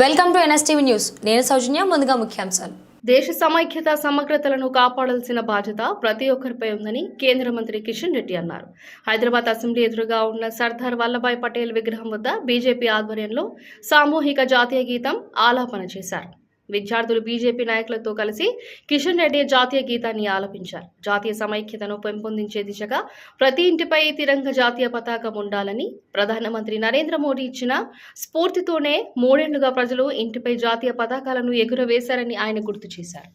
Welcome to NSTV news. నేను సౌజన్య ముందుగా ముఖ్యాంశాలు. దేశ సమైక్యత సమగ్రతలను కాపాడాల్సిన బాధ్యత ప్రతి ఒక్కరిపై ఉందని కేంద్ర మంత్రి కిషన్ రెడ్డి అన్నారు. హైదరాబాద్ అసెంబ్లీ ఎదురుగా ఉన్న సర్దార్ వల్లభాయ్ పటేల్ విగ్రహం వద్ద బీజేపీ ఆధ్వర్యంలో సామూహిక జాతీయ గీతం ఆలాపన చేశారు. విద్యార్థులు బీజేపీ నాయకులతో కలిసి కిషన్ రెడ్డి జాతీయ గీతాన్ని ఆలపించారు. జాతీయ సమైక్యతను పెంపొందించే దిశగా ప్రతి ఇంటిపై తిరంగ జాతీయ పతాకం ఉండాలని ప్రధానమంత్రి నరేంద్ర మోడీ ఇచ్చిన స్ఫూర్తితోనే మూడేళ్ళుగా ప్రజలు ఇంటిపై జాతీయ పతాకాలను ఎగురవేశారని ఆయన గుర్తు చేశారు.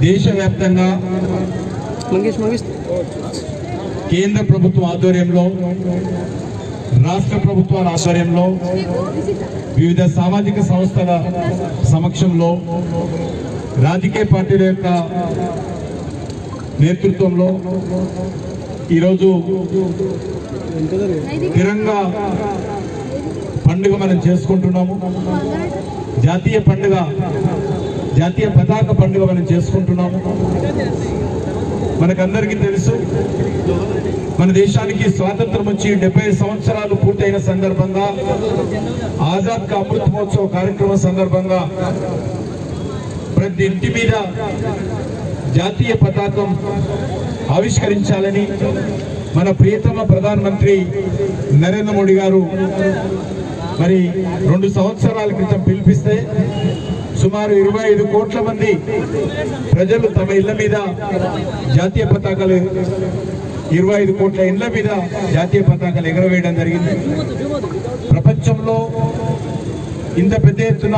దేశవ్యాప్తంగా కేంద్ర ప్రభుత్వం ఆధ్వర్యంలో రాష్ట్ర ప్రభుత్వాల ఆధ్వర్యంలో వివిధ సామాజిక సంస్థల సమక్షంలో రాజకీయ పార్టీల యొక్క నేతృత్వంలో ఈరోజు తిరంగా పండుగ మనం చేసుకుంటున్నాము. జాతీయ పండుగ జాతీయ పతాక పండుగ మనం చేసుకుంటున్నాము. మనకందరికీ తెలుసు మన దేశానికి స్వాతంత్రం వచ్చి డెబ్బై సంవత్సరాలు పూర్తయిన సందర్భంగా ఆజాద్ కా అమృత్ మహోత్సవ కార్యక్రమం సందర్భంగా ప్రతి ఇంటి మీద జాతీయ పతాకం ఆవిష్కరించాలని మన ప్రియతమ ప్రధానమంత్రి నరేంద్ర మోడీ గారు మరి రెండు సంవత్సరాల క్రితం పిలిపిస్తే సుమారు ఇరవై ఐదు కోట్ల మంది ప్రజలు తమ ఇళ్ళ మీద జాతీయ పతాకాలు ఇరవై ఐదు కోట్ల ఇళ్ళ మీద జాతీయ పతాకాలు ఎగరవేయడం జరిగింది. ప్రపంచంలో ఇంత పెద్ద ఎత్తున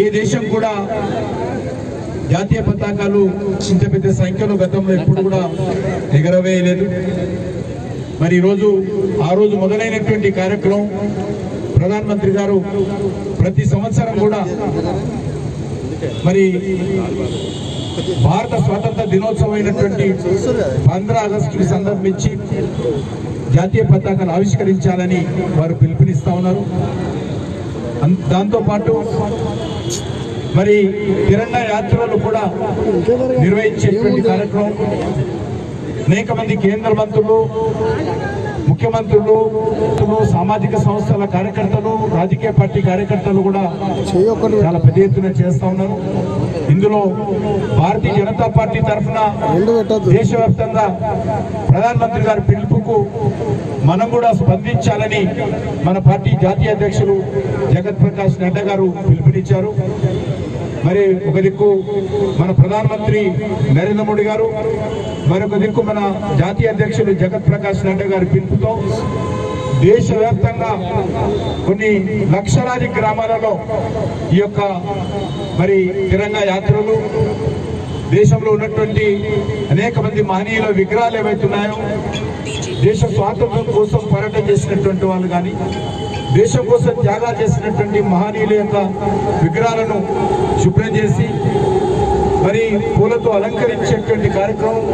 ఏ దేశం కూడా జాతీయ పతాకాలు ఇంత పెద్ద సంఖ్యలో గతంలో ఎప్పుడు కూడా ఎగరవేయలేదు. మరి ఈరోజు ఆ రోజు మొదలైనటువంటి కార్యక్రమం ప్రధానమంత్రి గారు ప్రతి సంవత్సరం కూడా మరి భారత స్వాతంత్ర దినోత్సవం అయినటువంటి పంద్రా ఆగస్టుకి సందర్భించి జాతీయ పతాకాన్ని ఆవిష్కరించాలని వారు పిలుపునిస్తా ఉన్నారు. దాంతోపాటు మరి తిరంగా యాత్రలు కూడా నిర్వహించేటువంటి కార్యక్రమం. అనేక మంది కేంద్ర మంత్రులు ముఖ్యమంత్రులు సామాజిక సంస్థల కార్యకర్తలు రాజకీయ పార్టీ కార్యకర్తలు కూడా చాలా పెద్ద ఎత్తున చేస్తా ఉన్నారు. ఇందులో భారతీయ జనతా పార్టీ తరఫున దేశవ్యాప్తంగా ప్రధానమంత్రి గారి పిలుపుకు మనం కూడా స్పందించాలని మన పార్టీ జాతీయ అధ్యక్షులు జగత్ ప్రకాష్ నడ్డా గారు పిలుపునిచ్చారు. మరి ఒక దిక్కు మన ప్రధానమంత్రి నరేంద్ర మోడీ గారు మరొక దిక్కు మన జాతీయ అధ్యక్షుడు జగత్ ప్రకాష్ నడ్డా గారి పిలుపుతో దేశవ్యాప్తంగా కొన్ని లక్షలాది గ్రామాలలో ఈ యొక్క మరి తిరంగా యాత్రలు దేశంలో ఉన్నటువంటి అనేక మంది మహనీయుల విగ్రహాలు ఏవైతున్నాయో దేశ స్వాతంత్రం కోసం పోరాటం చేసినటువంటి వాళ్ళు కానీ దేశం కోసం త్యాగాలు చేసినటువంటి మహనీయుల యొక్క విగ్రహాలను శుభ్రం చేసి మరి పూలతో అలంకరించేటువంటి కార్యక్రమం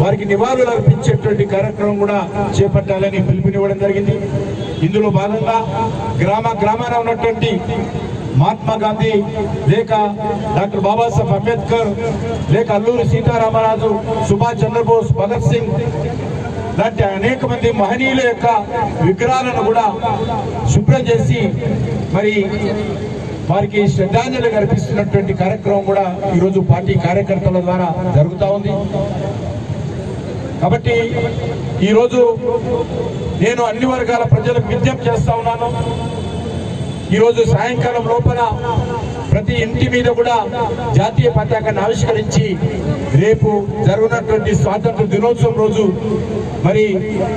వారికి నివాళులు అర్పించేటువంటి కార్యక్రమం కూడా చేపట్టాలని పిలుపునివ్వడం జరిగింది. ఇందులో భాగంగా గ్రామ గ్రామాన ఉన్నటువంటి మహాత్మా గాంధీ లేక డాక్టర్ బాబాసాహెబ్ అంబేద్కర్ లేక అల్లూరి సీతారామరాజు సుభాష్ చంద్రబోస్ భగత్ సింగ్ లాంటి అనేక మంది మహనీయుల యొక్క విగ్రహాలను కూడా శుభ్రం చేసి మరి వారికి శ్రద్ధాంజలి అర్పిస్తున్నటువంటి కార్యక్రమం కూడా ఈరోజు పార్టీ కార్యకర్తల ద్వారా జరుగుతూ ఉంది. కాబట్టి ఈరోజు నేను అన్ని వర్గాల ప్రజలకు విజ్ఞప్తి చేస్తా ఉన్నాను. ఈరోజు సాయంకాలం లోపల ప్రతి ఇంటి మీద కూడా జాతీయ పతాకాన్ని ఆవిష్కరించి రేపు జరుగునటువంటి స్వాతంత్ర దినోత్సవం రోజు మరి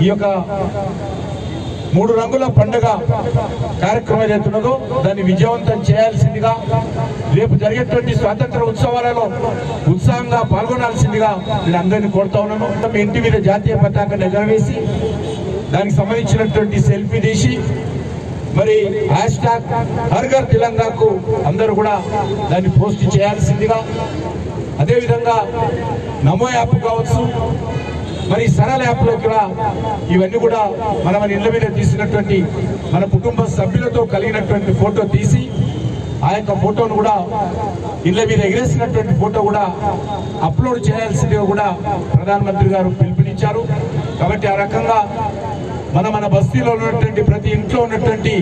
ఈ యొక్క మూడు రంగుల పండుగ కార్యక్రమం ఏదైతున్నదో దాన్ని విజయవంతం చేయాల్సిందిగా రేపు జరిగేటువంటి స్వాతంత్ర ఉత్సవాలలో ఉత్సాహంగా పాల్గొనాల్సిందిగా నేను అందరినీ కోరుతా ఉన్నాను. మీ ఇంటి మీద జాతీయ పతాకాన్ని ఎగరవేసి దానికి సంబంధించినటువంటి సెల్ఫీ తీసి మరి హ్యాష్ ట్యాగ్ హర్ఘర్ తెలంగాణకు అందరూ కూడా దాన్ని పోస్ట్ చేయాల్సిందిగా అదేవిధంగా నమో యాప్ కావచ్చు మరి సరళ యాప్లో కూడా ఇవన్నీ కూడా మన మన ఇళ్ళ మీద తీసినటువంటి మన కుటుంబ సభ్యులతో కలిగినటువంటి ఫోటో తీసి ఆ యొక్క ఫోటోను కూడా ఇళ్ళ మీద ఎగిరేసినటువంటి ఫోటో కూడా అప్లోడ్ చేయాల్సిందిగా కూడా ప్రధానమంత్రి గారు పిలుపునిచ్చారు. కాబట్టి ఆ రకంగా మన మన బస్తీలో ఉన్నటువంటి ప్రతి ఇంట్లో ఉన్నటువంటి